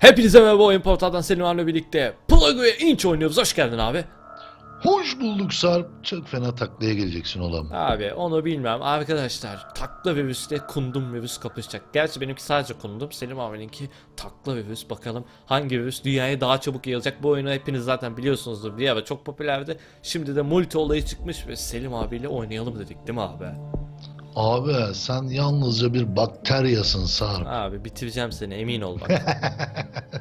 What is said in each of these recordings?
Hepinize merhaba oyun portaldan Selim abiyle birlikte Plago'ya inç oynuyoruz. Hoş geldin abi. Hoş bulduk Sarp. Çok fena taklaya geleceksin oğlum. Abi onu bilmem. Arkadaşlar takla virüsle kundum virüs kapışacak. Gerçi benimki sadece kundum. Selim abininki takla virüs. Bakalım hangi virüs dünyaya daha çabuk yayılacak. Bu oyunu hepiniz zaten biliyorsunuzdur. Bir ara çok popülerdi. Şimdi de multi olayı çıkmış ve Selim abiyle oynayalım dedik değil mi abi? Abi sen yalnızca bir bakteryasın Sarp. Abi bitireceğim seni emin ol bak.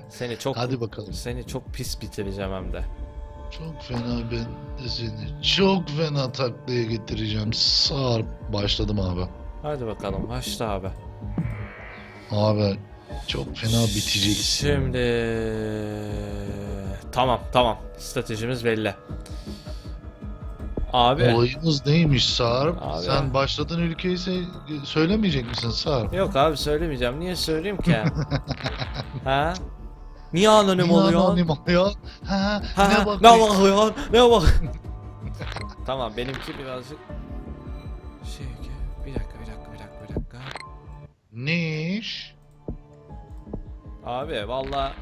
seni çok Hadi bakalım. seni çok pis bitireceğim hem de. Çok fena ben de seni çok fena taklaya getireceğim Sarp. Başladım abi. Hadi bakalım başla abi. Abi çok fena biteceksin. Şimdi tamam tamam stratejimiz belli. Abi Olayımız neymiş Sarp? Abi. Sen başladığın ülkeyi se- söylemeyecek misin Sarp? yok abi söylemeyeceğim. Niye söyleyeyim ki? ha? Niye anonim Niye oluyor? anonim oluyor? Ha, Ha, ne ne bak? bakıyor? Ne bak? tamam benimki birazcık şey bir dakika bir dakika bir dakika bir dakika. Ne iş? Abi valla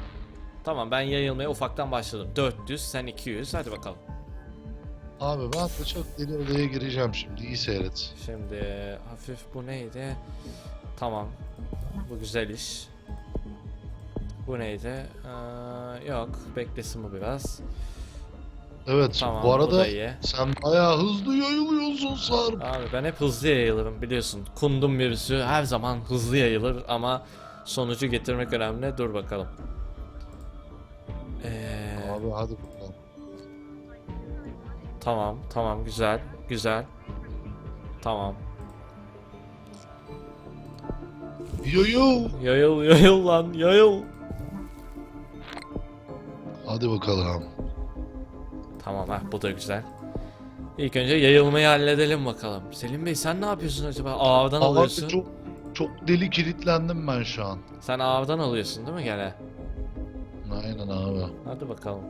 tamam ben yayılmaya ufaktan başladım. 400 sen 200 hadi bakalım. Abi ben de çok deli olaya gireceğim şimdi. İyi seyret. Şimdi hafif bu neydi? Tamam. Bu güzel iş. Bu neydi? Ee, yok. Beklesin bu biraz. Evet Tamam. bu bu arada da iyi. sen bayağı hızlı yayılıyorsun Sarp. Abi ben hep hızlı yayılırım biliyorsun. Kundum virüsü her zaman hızlı yayılır ama sonucu getirmek önemli. Dur bakalım. Ee, Abi hadi bakalım. tamam tamam güzel güzel. Tamam. Yayıl. Yayıl yayıl lan yayıl. Hadi bakalım. Tamam ha bu da güzel. İlk önce yayılmayı halledelim bakalım. Selim Bey sen ne yapıyorsun acaba? Ağırdan alıyorsun. Çok çok deli kilitlendim ben şu an. Sen ağırdan alıyorsun değil mi gene? Aynen abi. Hadi bakalım.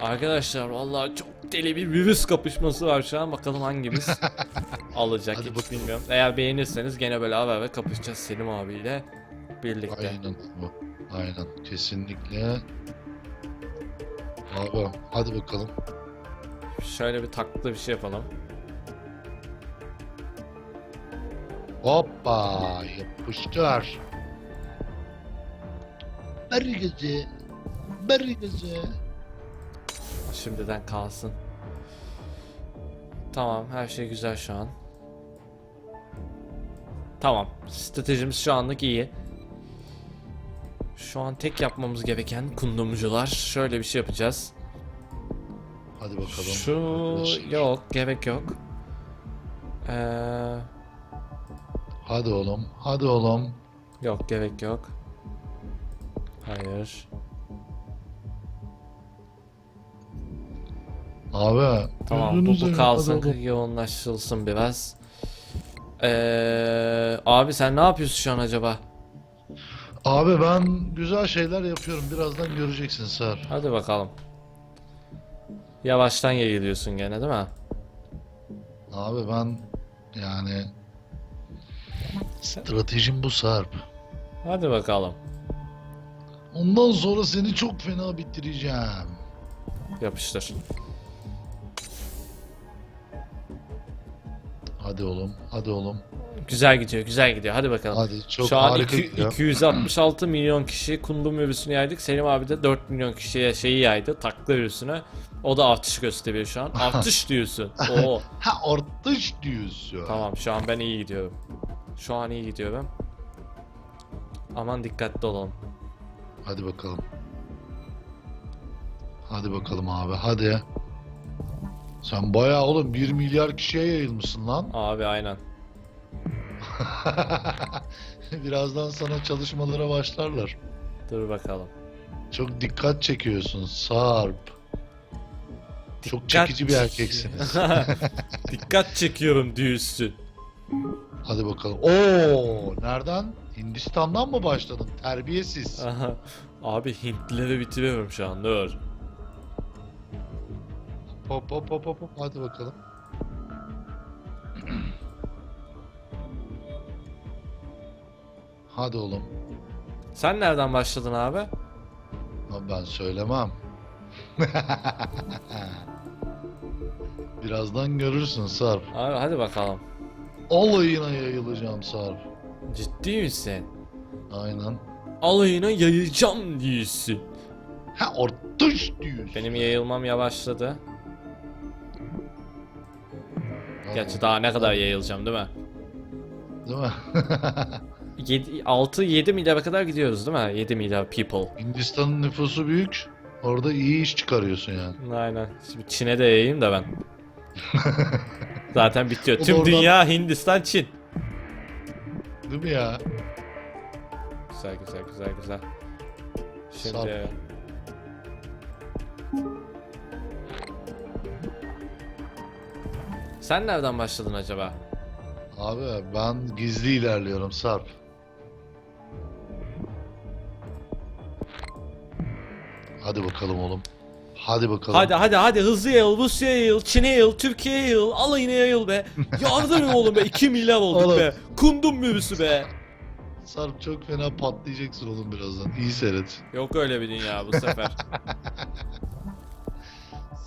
Arkadaşlar vallahi çok deli bir virüs kapışması var şu an. Bakalım hangimiz alacak Hadi hiç bakalım. bilmiyorum. Eğer beğenirseniz gene böyle haber ve kapışacağız Selim abiyle birlikte. Aynen bu. Aynen kesinlikle. Abi hadi bakalım. Şöyle bir taklı bir şey yapalım. Hoppa yapıştır. Ver gece. Ver gece. Şimdiden kalsın. Tamam her şey güzel şu an. Tamam stratejimiz şu anlık iyi. Şu an tek yapmamız gereken kundumcular. Şöyle bir şey yapacağız. Hadi bakalım. Şu arkadaşlar. yok gerek yok. Ee, Hadi oğlum. Hadi oğlum. yok gerek yok. Hayır. Abi. Tamam bu, bu kalsın yoğunlaşılsın biraz. Ee, abi sen ne yapıyorsun şu an acaba? Abi ben güzel şeyler yapıyorum. Birazdan göreceksin Sar. Hadi bakalım. Yavaştan yayılıyorsun gene değil mi? Abi ben yani stratejim bu Sarp. Hadi bakalım. Ondan sonra seni çok fena bitireceğim. Yapıştır. Hadi oğlum. Hadi oğlum. Güzel gidiyor, güzel gidiyor. Hadi bakalım. Hadi çok Şu an harika iki- gidiyor. 266 milyon kişi kundum virüsünü yaydık. Selim abi de 4 milyon kişiye şeyi yaydı. Takla virüsünü. O da artış gösteriyor şu an. Artış diyorsun. Oo. Ha artış diyorsun. Tamam şu an ben iyi gidiyorum. Şu an iyi gidiyorum. Aman dikkatli olalım. Hadi bakalım. Hadi bakalım abi hadi. Sen bayağı oğlum 1 milyar kişiye yayılmışsın lan. Abi aynen. Birazdan sana çalışmalara başlarlar. Dur bakalım. Çok dikkat çekiyorsun Sarp. Çok Dikkat- çekici bir erkeksiniz. Dikkat çekiyorum diyorsun. Hadi bakalım. Oo, nereden? Hindistan'dan mı başladın? Terbiyesiz. Aha. Abi Hintlileri bitiriyorum şu an dur. Hop hop hop hop hop. Hadi bakalım. Hadi oğlum. Sen nereden başladın abi? Ama ben söylemem. Birazdan görürsün Sarp. Abi hadi bakalım. Alayına yayılacağım Sarp. Ciddi misin? Aynen. Alayına yayılacağım diyorsun. Ha ortuş diyorsun. Benim yayılmam yavaşladı. Gerçi daha ne kadar yayılacağım değil mi? Değil mi? 6-7 milyara kadar gidiyoruz değil mi? 7 milyar people. Hindistan'ın nüfusu büyük. Orada iyi iş çıkarıyorsun yani. Aynen. Şimdi Çin'e de yayayım da ben. Zaten bitiyor. Tüm oradan- dünya Hindistan Çin. Değil mi ya? Güzel güzel güzel güzel. Şimdi Sağ- Sen nereden başladın acaba? Abi ben gizli ilerliyorum Sarp. Hadi bakalım oğlum. Hadi bakalım. Hadi hadi hadi hızlı yayıl, Rusya yayıl, Çin'e yayıl, Türkiye yayıl, alayına yayıl be. Yardım oğlum be 2 milyar olduk Oğlum. be. Kundum virüsü be. Sarp çok fena patlayacaksın oğlum birazdan. İyi seyret. Yok öyle bir dünya bu sefer.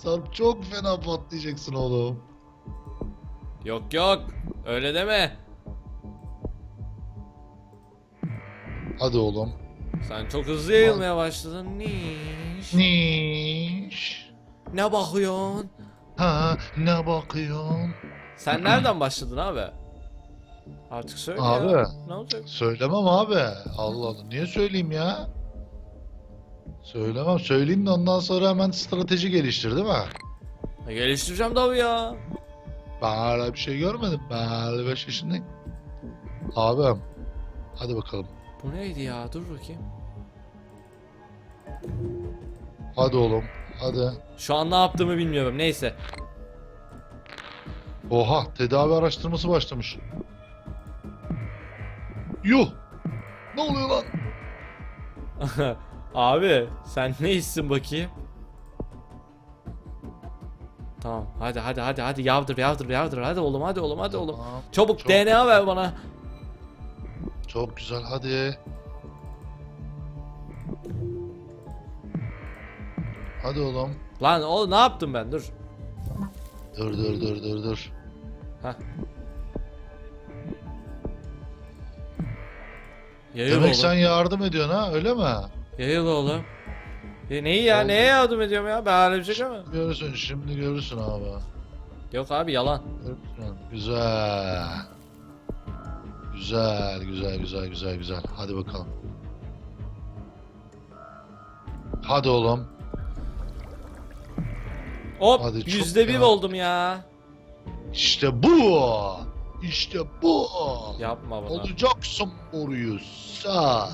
Sarp çok fena patlayacaksın oğlum. Yok yok. Öyle deme. Hadi oğlum. Sen çok hızlı yayılmaya başladın. Niş. Niş. Ne bakıyorsun? Ha ne bakıyorsun? Sen nereden başladın abi? Artık söyle Abi. ya. Ne olacak? Söylemem abi. Allah Allah. Niye söyleyeyim ya? Söylemem. Söyleyeyim de ondan sonra hemen strateji geliştir değil mi? Ya Geliştireceğim tabii ya. Ben öyle bir şey görmedim. Ben 55 yaşındayım. Abim. Hadi bakalım. Bu neydi ya? Dur bakayım. Hadi oğlum. Hadi. Şu an ne yaptığımı bilmiyorum. Neyse. Oha. Tedavi araştırması başlamış. Yuh. Ne oluyor lan? Abi sen ne hissin bakayım? Tamam hadi hadi hadi hadi yavdır yavdır yavdır hadi oğlum hadi oğlum hadi oğlum. Tamam, Çabuk Çok DNA ver bana. Çok güzel. Hadi. Hadi oğlum. Lan o ne yaptım ben dur. Dur dur dur dur dur. Yayıl Demek oğlum. sen yardım ediyorsun ha öyle mi? Yayıl oğlum. Ya neyi ya Oldu. neye yardım ediyorum ya ben öyle bir şey mi? Görürsün şimdi görürsün abi. Yok abi yalan. Görürsün. Güzel. Güzel güzel güzel güzel güzel. Hadi bakalım. Hadi oğlum. Hop Hadi çok yüzde bir ya. oldum ya. İşte bu. İşte bu. Yapma bunu. Olacaksın boruyu sar.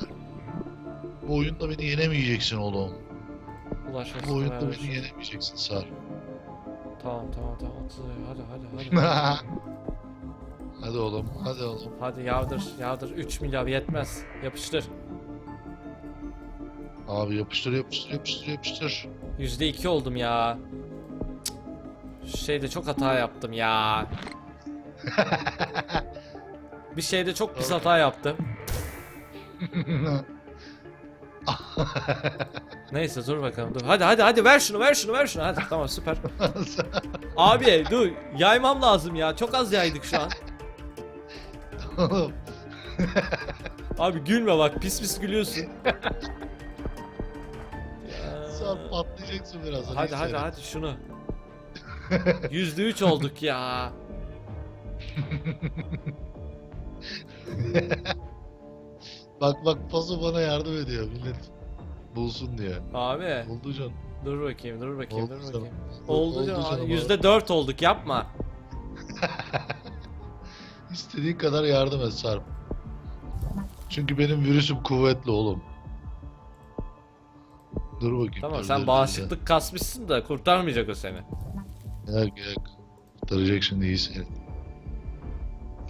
Bu oyunda beni yenemeyeceksin oğlum. Ulaşmak Bu oyunda beni yenemeyeceksin sar. Tamam tamam tamam. Hadi hadi hadi. hadi oğlum, hadi oğlum. Hadi yavdır yavdır 3 milyar yetmez. Yapıştır. Abi yapıştır, yapıştır, yapıştır, yapıştır. Yüzde iki oldum ya. Cık. Şeyde çok hata yaptım ya. Bir şeyde çok pis hata yaptım. Neyse dur bakalım dur. Hadi hadi hadi ver şunu ver şunu ver şunu. Hadi tamam süper. Abi dur yaymam lazım ya. Çok az yaydık şu an. Oğlum, Abi gülme bak pis pis gülüyorsun. Sen patlayacaksın birazdan. Hadi hadi hadi şunu. Yüzde üç olduk ya. Bak bak paso bana yardım ediyor millet. Bulsun diye. Abi Oldu can. dur bakayım dur bakayım Oldu dur canım. bakayım. Oldu canım. Yüzde dört olduk yapma. İstediğin kadar yardım et Sarp. Çünkü benim virüsüm kuvvetli oğlum. Dur bakayım. Tamam dur, sen dur, bağışıklık kasmışsın da kurtarmayacak o seni. dur. Yok yok. Kurtaracak şimdi iyi seyret.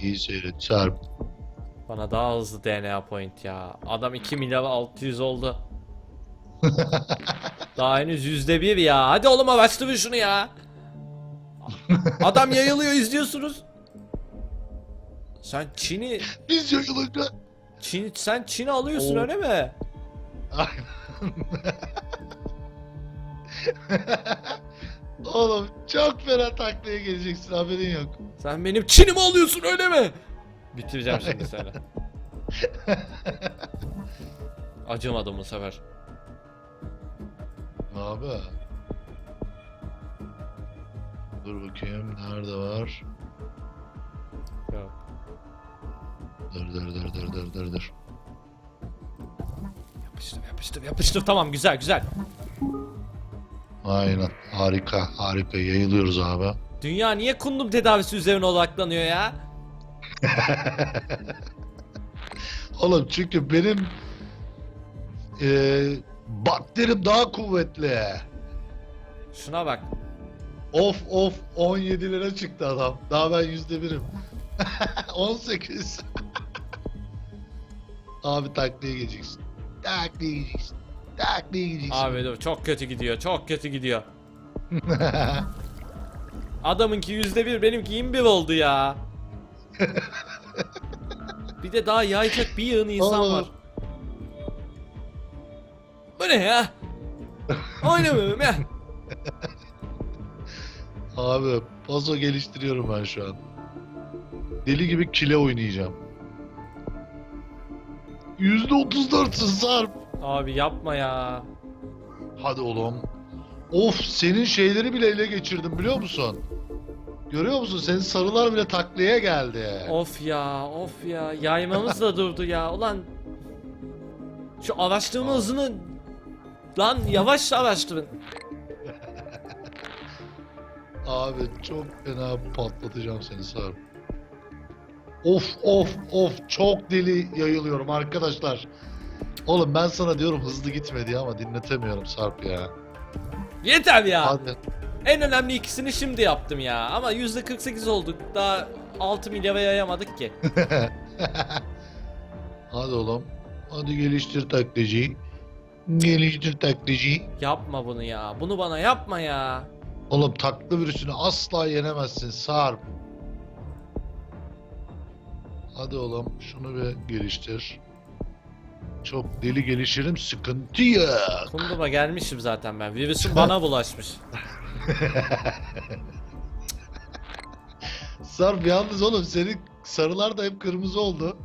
İyi seyret Sarp. Bana daha hızlı DNA point ya. Adam 2 milyar 600 oldu. daha henüz yüzde bir ya. Hadi oğlum başlayın şunu ya. Adam yayılıyor izliyorsunuz. Sen Çin'i Biz yayılınca Çin, sen Çin'i alıyorsun Oo. öyle mi? Oğlum çok fena taklaya geleceksin haberin yok. Sen benim Çin'imi alıyorsun öyle mi? Bitireceğim şimdi seni. Acımadım bu sefer. Abi. Dur bakayım nerede var? Yok. Dur dur dur dur dur dur dur. Yapıştır yapıştır yapıştır tamam güzel güzel. Aynen harika harika yayılıyoruz abi. Dünya niye kundum tedavisi üzerine odaklanıyor ya? Oğlum çünkü benim eee bakterim daha kuvvetli. Şuna bak. Of of 17 lira çıktı adam. Daha ben yüzde birim. 18. Abi taklaya geleceksin. Taklaya geleceksin. Taklaya geleceksin. Abi dur çok kötü gidiyor çok kötü gidiyor. Adamınki yüzde bir benimki 21 oldu ya. bir de daha yayacak bir yığın insan Oğlum. var. Bu ne ya? Oynamıyorum ya. Abi paso geliştiriyorum ben şu an. Deli gibi kile oynayacağım. Yüzde otuz dörtsün Sarp. Abi yapma ya. Hadi oğlum. Of senin şeyleri bile ele geçirdim biliyor musun? Görüyor musun? Senin sarılar bile taklaya geldi. Of ya of ya. Yaymamız da durdu ya. Ulan. Şu araştırma hızını. Lan yavaş araştırın. Abi çok fena patlatacağım seni Sarp. Of of of çok deli yayılıyorum arkadaşlar. Oğlum ben sana diyorum hızlı gitme diye ama dinletemiyorum Sarp ya. Yeter ya. Hadi. En önemli ikisini şimdi yaptım ya. Ama %48 olduk. Daha 6 milyara yayamadık ki. Hadi oğlum. Hadi geliştir taklacıyı. Geliştir taklacıyı. Yapma bunu ya. Bunu bana yapma ya. Oğlum taklı virüsünü asla yenemezsin Sarp. Hadi oğlum şunu bir geliştir. Çok deli gelişirim sıkıntı yok. Kunduma gelmişim zaten ben. Virüsün bana bulaşmış. Sarp yalnız oğlum senin sarılar da hep kırmızı oldu.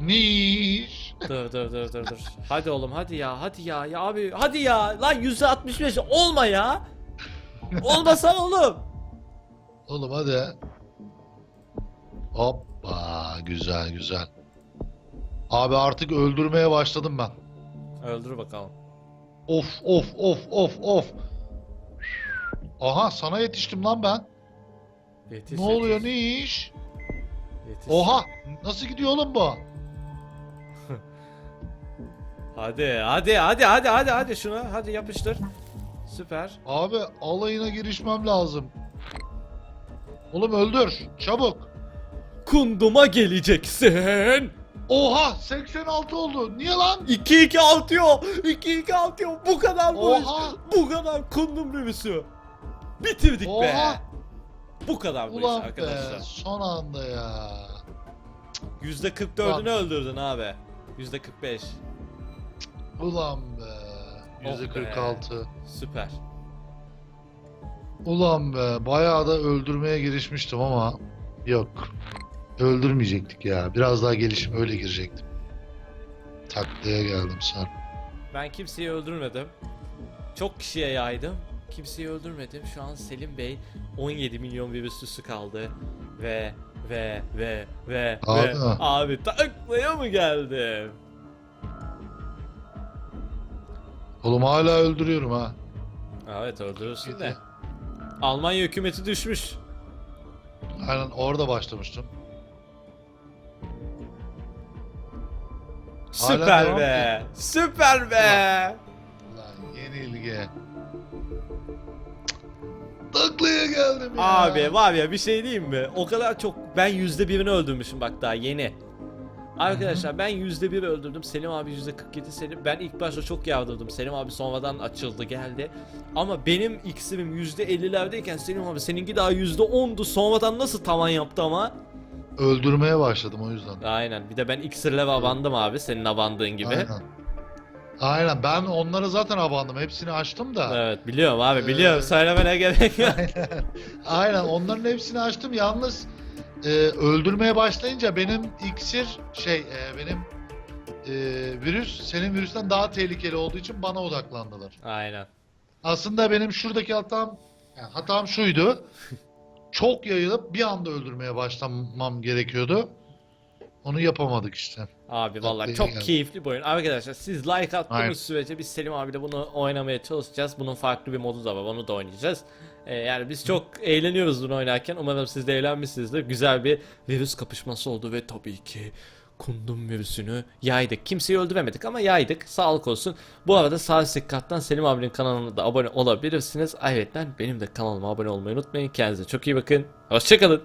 Niş. Dur dur dur dur dur. Hadi oğlum hadi ya hadi ya. Ya abi hadi ya. Lan %65 olma ya. Olmasan oğlum. Oğlum hadi. Hoppa güzel güzel. Abi artık öldürmeye başladım ben. Öldür bakalım. Of of of of of. Aha sana yetiştim lan ben. Yetiş, ne oluyor yetiş, ne iş? yetiş. Oha nasıl gidiyor oğlum bu? Hadi hadi hadi hadi hadi hadi şunu hadi yapıştır. Süper. Abi alayına girişmem lazım. Oğlum öldür çabuk. Kunduma geleceksin. Oha 86 oldu. Niye lan? 2-2 atıyor. 2-2 atıyor. Bu kadar bu iş. Oha. Bu kadar kundum revisi. Bitirdik be. Oha. Bu kadar bu iş Ulan be arkadaşlar. son anda ya. %44'ünü öldürdün abi. %45. Ulan be. Oh be. %46. Süper. Ulan be bayağı da öldürmeye girişmiştim ama yok. Öldürmeyecektik ya. Biraz daha gelişim öyle girecektim. Taklaya geldim Sarp. Ben kimseyi öldürmedim. Çok kişiye yaydım. Kimseyi öldürmedim. Şu an Selim Bey 17 milyon virüslüsü kaldı. Ve ve ve ve Abi. ve abi taklaya mı geldim? Oğlum hala öldürüyorum ha. Evet öldürürsün de. Almanya hükümeti düşmüş. Aynen orada başlamıştım. Hala Süper devam be. Süper be. Lan yenilgi. Taklaya geldim ya. Abi var ya bir şey diyeyim mi? O kadar çok ben yüzde birini öldürmüşüm bak daha yeni. Arkadaşlar ben yüzde bir öldürdüm. Selim abi yüzde 47 Selim. Ben ilk başta çok yardırdım. Selim abi sonradan açıldı geldi. Ama benim iksirim yüzde 50'lerdeyken Selim abi seninki daha yüzde 10'du. Sonradan nasıl tavan yaptı ama? öldürmeye başladım o yüzden. Aynen. Bir de ben iksirle abandım abi senin abandığın gibi. Aynen. Aynen ben onları zaten abandım. Hepsini açtım da. Evet biliyorum abi Ee, biliyorum söylemene gerek yok. Aynen. Aynen onların hepsini açtım. Yalnız e, öldürmeye başlayınca benim iksir şey e, benim e, virüs senin virüsten daha tehlikeli olduğu için bana odaklandılar. Aynen. Aslında benim şuradaki hatam yani hatam şuydu. Çok yayılıp bir anda öldürmeye başlamam gerekiyordu. Onu yapamadık işte. Abi vallahi çok yani. keyifli bir oyun. Arkadaşlar siz like attığınız Aynen. sürece biz Selim abiyle bunu oynamaya çalışacağız. Bunun farklı bir modu da var. Onu da oynayacağız. Ee, yani biz çok eğleniyoruz bunu oynarken. Umarım siz de eğlenmişsinizdir. Güzel bir virüs kapışması oldu ve tabii ki kundum virüsünü yaydık. Kimseyi öldüremedik ama yaydık. Sağlık olsun. Bu arada sağ kattan Selim abinin kanalına da abone olabilirsiniz. Ayrıca benim de kanalıma abone olmayı unutmayın. Kendinize çok iyi bakın. Hoşçakalın.